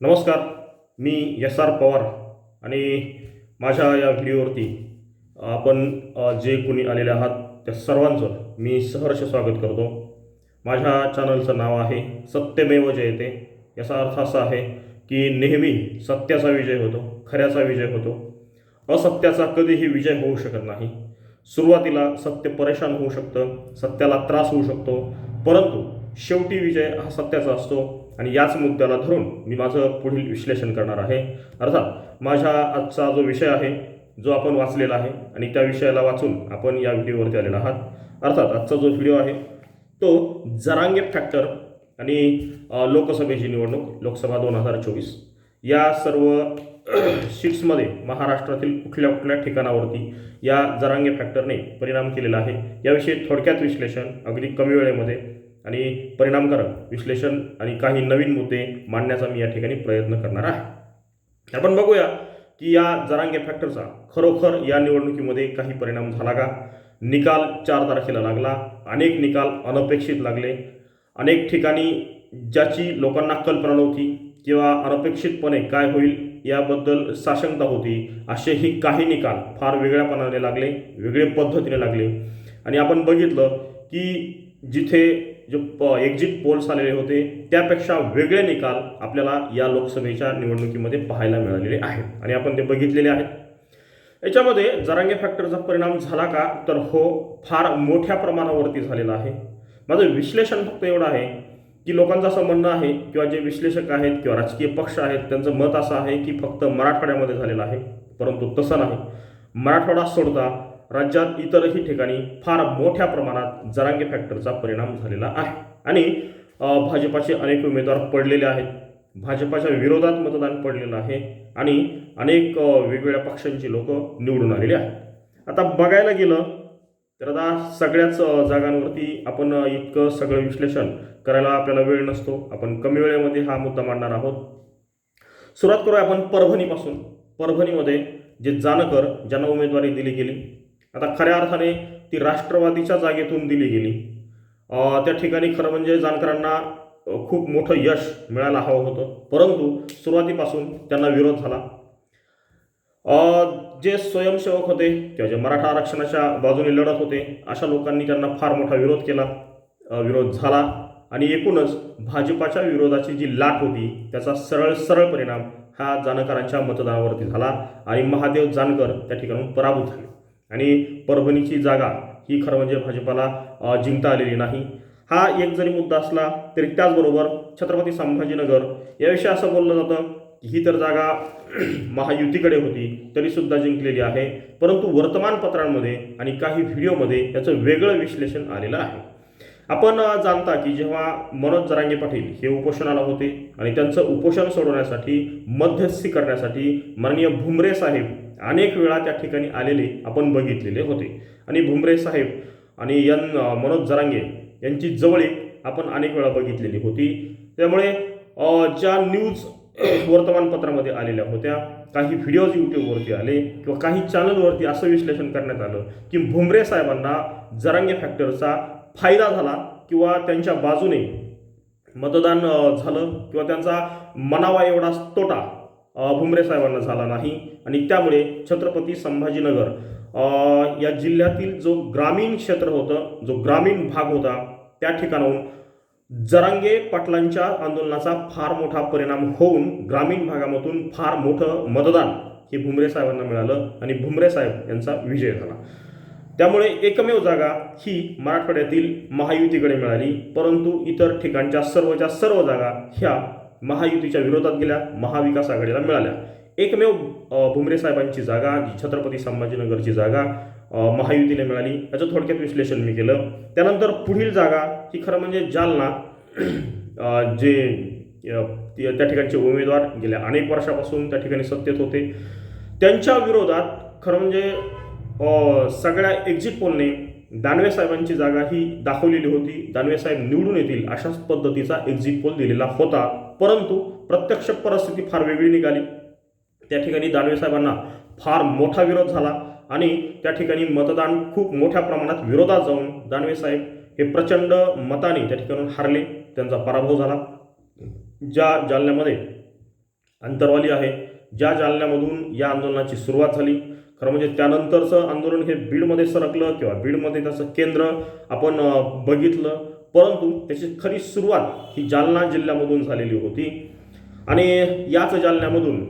नमस्कार मी S R Pawar आणि माझ्या या व्हिडिओवरती आपण जे कोणी आलेले आहात त्या सर्वांचं मी सहर्ष स्वागत करतो. माझ्या चॅनलचं नाव आहे सत्यमेव जयते. याचा अर्थ असा आहे की नेहमी सत्याचा विजय होतो खऱ्याचा विजय होतो. असत्याचा कधीही विजय होऊ शकत नाही. सुरुवातीला सत्य परेशान होऊ शकतं सत्याला त्रास होऊ शकतो परंतु शेवटी विजय हा सत्याचा असतो. आणि याच मुद्द्याला धरून मी माझं पुढील विश्लेषण करणार आहे. अर्थात माझ्या आजचा जो विषय आहे जो आपण वाचलेला आहे आणि त्या विषयाला वाचून आपण या व्हिडिओवरती आलेला आहात. अर्थात आजचा जो व्हिडिओ आहे तो जरांगे फॅक्टर आणि लोकसभेची निवडणूक लोकसभा दोन हजार चोवीस. या सर्व सीट्समध्ये महाराष्ट्रातील कुठल्या कुठल्या ठिकाणावरती या जरांगे फॅक्टरने परिणाम केलेला आहे याविषयी थोडक्यात विश्लेषण अगदी कमी वेळेमध्ये आणि परिणामकारक विश्लेषण आणि काही नवीन मुद्दे मांडण्याचा मी या ठिकाणी प्रयत्न करणार आहे. आपण बघूया की या जरांगे फॅक्टरचा खरोखर या निवडणुकीमध्ये काही परिणाम झाला का? निकाल चार तारखेला लागला अनेक निकाल अनपेक्षित लागले. अनेक ठिकाणी ज्याची लोकांना कल्पना नव्हती किंवा अनपेक्षितपणे काय होईल याबद्दल साशंकता होती असेही काही निकाल फार वेगळ्यापणाने लागले वेगळे पद्धतीने लागले. आणि आपण बघितलं की जिथे जे प एक्झिट पोल्स आलेले होते त्यापेक्षा वेगळे निकाल आपल्याला या लोकसभेच्या निवडणुकीमध्ये पाहायला मिळालेले आहेत. आणि आपण ते बघितलेले आहेत. याच्यामध्ये जरांगे फॅक्टरचा परिणाम झाला का? तर हो फार मोठ्या प्रमाणावरती झालेला आहे. माझं विश्लेषण फक्त एवढं आहे की लोकांचं असं म्हणणं आहे किंवा जे विश्लेषक आहेत किंवा राजकीय पक्ष आहेत त्यांचं मत असं आहे की फक्त मराठवाड्यामध्ये झालेलं आहे परंतु तसं नाही. मराठवाडा सोडता राज्यात इतरही ठिकाणी फार मोठ्या प्रमाणात जरांगे फॅक्टरचा परिणाम झालेला आहे. आणि भाजपाचे अनेक उमेदवार पडलेले आहेत. भाजपाच्या विरोधात मतदान पडलेलं आहे आणि अनेक वेगवेगळ्या पक्षांची लोक निवडून आलेली आहेत. आता बघायला गेलं तर आता सगळ्याच जागांवरती आपण इतकं सगळं विश्लेषण करायला आपल्याला वेळ नसतो. आपण कमी वेळेमध्ये हा मुद्दा मांडणार आहोत. सुरुवात करूया आपण परभणीपासून. परभणीमध्ये जे जानकर ज्यांना उमेदवारी दिली गेली आता खऱ्या अर्थाने ती राष्ट्रवादीच्या जागेतून दिली गेली. त्या ठिकाणी खरं म्हणजे जानकरांना खूप मोठं यश मिळायला हवं होतं. परंतु सुरुवातीपासून त्यांना विरोध झाला. जे स्वयंसेवक होते किंवा जे मराठा आरक्षणाच्या बाजूने लढत होते अशा लोकांनी त्यांना फार मोठा विरोध केला. विरोध झाला. आणि एकूणच भाजपाच्या विरोधाची जी लाट होती त्याचा सरळ सरळ परिणाम हा जानकरांच्या मतदानावरती झाला. आणि महादेव जानकर त्या ठिकाणून पराभूत झाले. आणि परभणीची जागा ही खरं म्हणजे भाजपाला जिंकता आलेली नाही. हा एक जरी मुद्दा असला तरी त्याचबरोबर छत्रपती संभाजीनगर याविषयी असं बोललं जातं की ही तर जागा महायुतीकडे होती तरीसुद्धा जिंकलेली आहे. परंतु वर्तमानपत्रांमध्ये आणि काही व्हिडिओमध्ये याचं वेगळं विश्लेषण आलेलं आहे. आपण जाणता की जेव्हा मनोज जरांगे पाटील हे उपोषणाला होते आणि त्यांचं उपोषण सोडवण्यासाठी मध्यस्थी करण्यासाठी माननीय भुमरे साहेब अनेक वेळा त्या ठिकाणी आलेले आपण बघितलेले होते. आणि भुमरे साहेब आणि यन मनोज जरांगे यांची जवळीक आपण अनेक वेळा बघितलेली होती. त्यामुळे ज्या न्यूज वर्तमानपत्रामध्ये आलेल्या होत्या काही व्हिडिओज यूट्यूबवरती आले किंवा काही चॅनलवरती असं विश्लेषण करण्यात आलं की भुमरे साहेबांना जरांगे फॅक्टरचा फायदा झाला किंवा त्यांच्या बाजूने मतदान झालं किंवा त्यांचा मनावा एवढा तोटा भुमरे साहेबांना झाला नाही. आणि त्यामुळे छत्रपती संभाजीनगर या जिल्ह्यातील जो ग्रामीण क्षेत्र होतं जो ग्रामीण भाग होता त्या ठिकाणाहून जरांगे पाटलांच्या आंदोलनाचा फार मोठा परिणाम होऊन ग्रामीण भागामधून फार मोठं मतदान हे भुमरे साहेबांना मिळालं आणि भुमरे साहेब यांचा विजय झाला. त्यामुळे एकमेव जागा ही मराठवाड्यातील महायुतीकडे मिळाली परंतु इतर ठिकाणच्या सर्वच्या सर्व जागा ह्या महायुतीच्या विरोधात गेल्या महाविकास आघाडीला मिळाल्या. एकमेव भुमरे साहेबांची जागा जी छत्रपती संभाजीनगरची जागा महायुतीला मिळाली. याचं थोडक्यात विश्लेषण मी केलं. त्यानंतर पुढील जागा ही खरं म्हणजे जालना जे त्या ठिकाणचे उमेदवार गेल्या अनेक वर्षापासून त्या ठिकाणी सत्तेत होते. त्यांच्या विरोधात खरं म्हणजे सगळ्या एक्झिट पोलने दानवे साहेबांची जागा ही दाखवलेली होती. दानवे साहेब निवडून येतील अशाच पद्धतीचा एक्झिट पोल दिलेला होता. परंतु प्रत्यक्ष परिस्थिती फार वेगळी निघाली. त्या ठिकाणी दानवे साहेबांना फार मोठा विरोध झाला आणि त्या ठिकाणी मतदान खूप मोठ्या प्रमाणात विरोधात जाऊन दानवे साहेब हे प्रचंड मताने त्या ठिकाणून हारले. त्यांचा पराभव झाला. ज्या जालन्यामध्ये अंतरवाली आहे ज्या जालन्यामधून या आंदोलनाची सुरुवात झाली खरं म्हणजे त्यानंतरचं आंदोलन हे बीडमध्ये सरकलं किंवा बीडमध्ये त्याचं केंद्र आपण बघितलं. परंतु त्याची खरी सुरुवात ही जालना जिल्ह्यामधून झालेली होती. आणि याच जालन्यामधून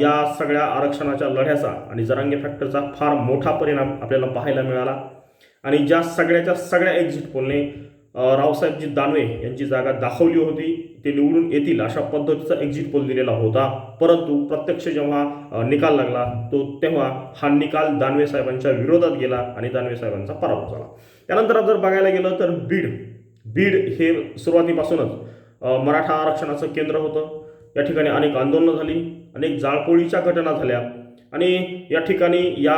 या सगळ्या आरक्षणाच्या लढ्याचा आणि जरांगे फॅक्टरचा फार मोठा परिणाम आपल्याला पाहायला मिळाला. आणि ज्या सगळ्याच्या सगळ्या एक्झिट पोलने रावसाहेबजी दानवे यांची जागा दाखवली होती. ते निवडून येतील अशा पद्धतीचा एक्झिट पोल दिलेला होता. परंतु प्रत्यक्ष जेव्हा निकाल लागला तो तेव्हा हा निकाल दानवे साहेबांच्या विरोधात गेला आणि दानवे साहेबांचा पराभव झाला. त्यानंतर जर बघायला गेलं तर बीड बीड हे सुरुवातीपासूनच मराठा आरक्षणाचं केंद्र होतं. या ठिकाणी अनेक आंदोलनं झाली अनेक जाळपोळीच्या घटना झाल्या. आणि या ठिकाणी या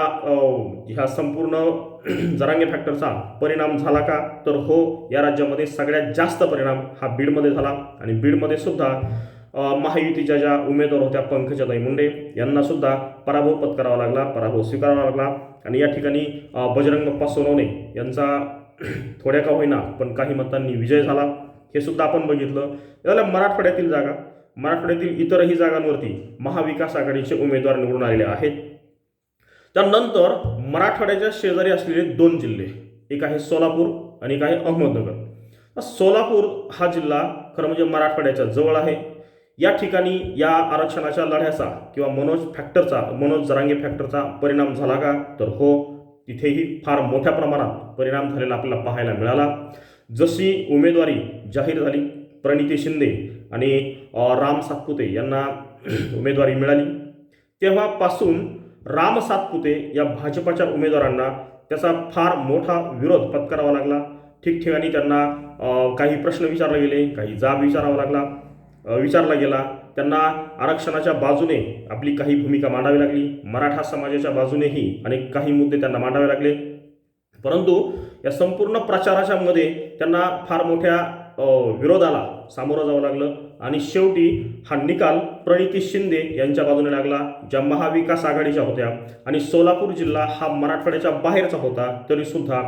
ह्या संपूर्ण जरांगे फॅक्टरचा परिणाम झाला का? तर हो या राज्यामध्ये सगळ्यात जास्त परिणाम हा बीडमध्ये झाला. आणि बीडमध्ये सुद्धा महायुतीच्या ज्या उमेदवार होत्या पंकजाताई मुंडे यांना सुद्धा पराभव पत्करावा लागला पराभव स्वीकारावा लागला. आणि या ठिकाणी अ, बजरंग सोनवणे यांचा थोड्या का होईना पण काही मतांनी विजय झाला. हे सुद्धा आपण बघितलं. याला मराठवाड्यातील जागा मराठवाड्यातील इतरही जागांवरती महाविकास आघाडीचे उमेदवार निवडून आलेले आहेत. त्यानंतर मराठवाड्याच्या शेजारी असलेले दोन जिल्हे एक आहे सोलापूर आणि एक आहे अहमदनगर. सोलापूर हा जिल्हा खरं म्हणजे मराठवाड्याच्या जवळ आहे. या ठिकाणी या आरक्षणाच्या लढ्याचा किंवा मनोज फॅक्टरचा मनोज जरांगे फॅक्टरचा परिणाम झाला का? तर हो तिथेही फार मोठ्या प्रमाणात परिणाम झालेला आपल्याला पाहायला मिळाला. जशी उमेदवारी जाहीर झाली प्रणिती शिंदे आणि राम सातपुते यांना उमेदवारी मिळाली. तेव्हापासून राम सातपुते या भाजपाच्या उमेदवारांना त्याचा फार मोठा विरोध पत्करावा लागला. ठिकठिकाणी त्यांना काही प्रश्न विचारले गेले काही जाब विचारावा लागला. विचारला गेला त्यांना आरक्षणाच्या बाजूने आपली काही भूमिका मांडावी लागली. मराठा समाजाच्या बाजूनेही अनेक काही मुद्दे त्यांना मांडावे लागले. परंतु या संपूर्ण प्रचाराच्या मध्ये त्यांना फार मोठ्या विरोधाला सामोरं जावं लागलं. आणि शेवटी हा निकाल प्रणिती शिंदे यांच्या बाजूने लागला ज्या महाविकास आघाडीच्या होत्या. आणि सोलापूर जिल्हा हा मराठवाड्याच्या बाहेरचा होता तरी सुद्धा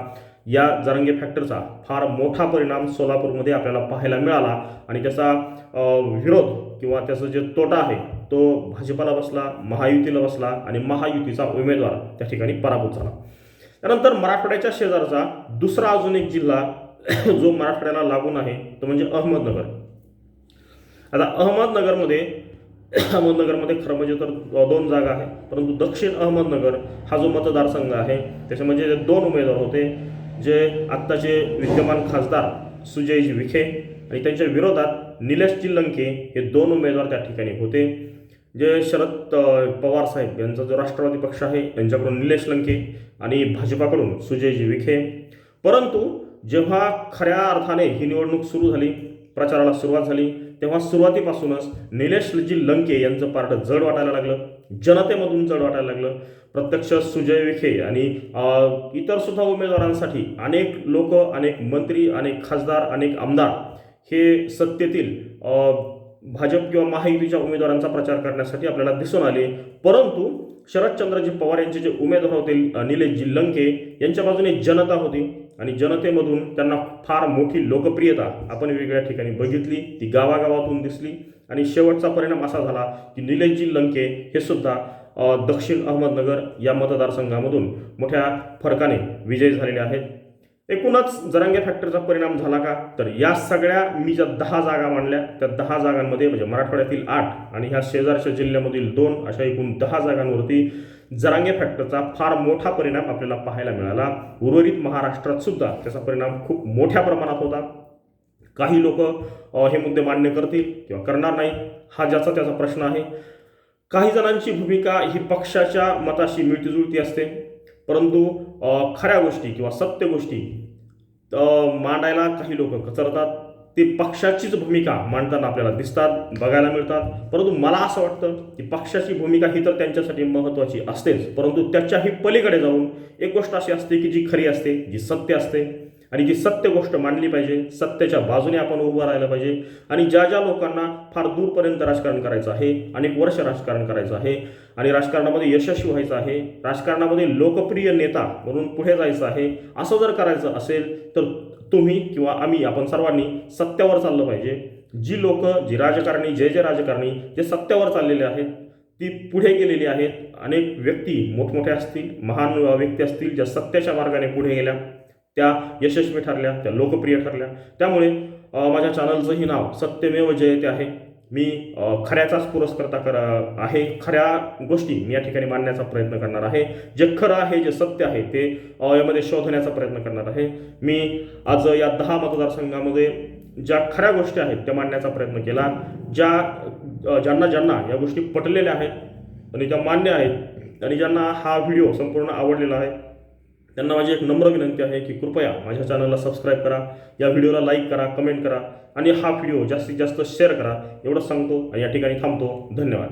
या जरंगे फॅक्टरचा फार मोठा परिणाम सोलापूरमध्ये आपल्याला पाहायला मिळाला. आणि त्याचा विरोध किंवा त्याचा जे तोटा आहे तो भाजपाला बसला महायुतीला बसला आणि महायुतीचा उमेदवार त्या ठिकाणी पराभूत झाला. त्यानंतर मराठवाड्याच्या शेजारचा दुसरा अजून एक जिल्हा जो मराठवाड्याला लागून आहे तो म्हणजे अहमदनगर. आता अहमदनगरमध्ये अहमदनगरमध्ये खरं म्हणजे तर दोन जागा आहे परंतु दक्षिण अहमदनगर हा जो मतदारसंघ आहे त्याच्यामध्ये म्हणजे दोन उमेदवार होते जे आत्ताचे विद्यमान खासदार सुजयजी विखे आणि त्यांच्या विरोधात निलेश लंके हे दोन उमेदवार त्या ठिकाणी होते. जे शरद पवार साहेब यांचा जो राष्ट्रवादी पक्ष आहे यांच्याकडून निलेश लंके आणि भाजपाकडून सुजयजी विखे. परंतु जेव्हा खऱ्या अर्थाने ही निवडणूक सुरू झाली प्रचाराला सुरुवात झाली तेव्हा सुरुवातीपासूनच निलेशजी लंके यांचं पार्ट जड वाटायला लागलं जनतेमधून जड वाटायला लागलं. प्रत्यक्ष सुजय विखे आणि इतर सुद्धा उमेदवारांसाठी अनेक लोक अनेक मंत्री अनेक खासदार अनेक आमदार हे सत्तेतील भाजप किंवा महायुतीच्या उमेदवारांचा प्रचार करण्यासाठी आपल्याला दिसून आले. परंतु शरदचंद्रजी पवार यांचे जे उमेदवार होते निलेशजी लंके यांच्या बाजूने जनता होती. आणि जनतेमधून त्यांना फार मोठी लोकप्रियता आपण वेगवेगळ्या ठिकाणी बघितली ती गावागावातून दिसली. आणि शेवटचा परिणाम असा झाला की निलेशजी लंके हे सुद्धा दक्षिण अहमदनगर या मतदारसंघामधून मोठ्या फरकाने विजयी झालेले आहेत. एकूणच जरांगे फॅक्टरचा परिणाम झाला का? तर या सगळ्या मी ज्या दहा जागा मांडल्या त्या दहा जागांमध्ये म्हणजे मराठवाड्यातील आठ आणि ह्या शेजारच्या जिल्ह्यामधील दोन अशा एकूण दहा जागांवरती जरांगे फॅक्टरचा फार मोठा परिणाम आपल्याला पाहायला मिळाला. उर्वरित महाराष्ट्रात सुद्धा त्याचा परिणाम खूप मोठ्या प्रमाणात होता. काही लोक हे मुद्दे मान्य करतील किंवा करणार नाही हा ज्याचा त्याचा प्रश्न आहे. काही जणांची भूमिका ही पक्षाच्या मताशी मिळतीजुळती असते. परंतु खऱ्या गोष्टी किंवा सत्य गोष्टी मांडायला काही लोक कचरतात. ते पक्षाचीच भूमिका मांडताना आपल्याला दिसतात बघायला मिळतात. परंतु मला असं वाटतं की पक्षाची भूमिका ही तर त्यांच्यासाठी महत्त्वाची असतेच. परंतु त्याच्याही पलीकडे जाऊन एक गोष्ट अशी असते की जी खरी असते जी सत्य असते. आणि जी सत्य गोष्ट मांडली पाहिजे सत्याच्या बाजूने आपण उभं राहिलं पाहिजे. आणि ज्या ज्या लोकांना फार दूरपर्यंत राजकारण करायचं आहे अनेक वर्ष राजकारण करायचं आहे आणि राजकारणामध्ये यशस्वी व्हायचं आहे राजकारणामध्ये लोकप्रिय नेता म्हणून पुढे जायचं आहे असं जर करायचं असेल तर तुम्ही किंवा आम्ही आपण सर्वांनी सत्यावर चाललं पाहिजे. जी लोक जी राजकारणी जे जे राजकारणी जे सत्यावर चाललेले आहेत ती पुढे गेलेली आहेत. अनेक व्यक्ती मोठमोठ्या असतील महान व्यक्ती असतील ज्या सत्याच्या मार्गाने पुढे गेल्या त्या यशस्वी ठरल्या त्या लोकप्रिय ठरल्या. त्यामुळे माझ्या चॅनलचंही नाव सत्यमेव जयते आहे. मी खऱ्याचाच पुरस्कर्ता कर आहे. खऱ्या गोष्टी मी या ठिकाणी मांडण्याचा प्रयत्न करणार आहे. जे खरं आहे जे सत्य आहे ते यामध्ये शोधण्याचा प्रयत्न करणार आहे. मी आज या दहा मतदारसंघामध्ये ज्या खऱ्या गोष्टी आहेत त्या मांडण्याचा प्रयत्न केला. ज्या ज्यांना ज्यांना या गोष्टी पटलेल्या आहेत आणि ज्या मान्य आहेत आणि ज्यांना हा व्हिडिओ संपूर्ण आवडलेला आहे त्यांना माझी एक नम्र विनंती आहे की कृपया माझ्या चॅनलला सबस्क्राईब करा या व्हिडिओला लाईक करा कमेंट करा आणि हा व्हिडिओ जास्तीत जास्त शेअर करा. एवढंच सांगतो आणि या ठिकाणी थांबतो. धन्यवाद.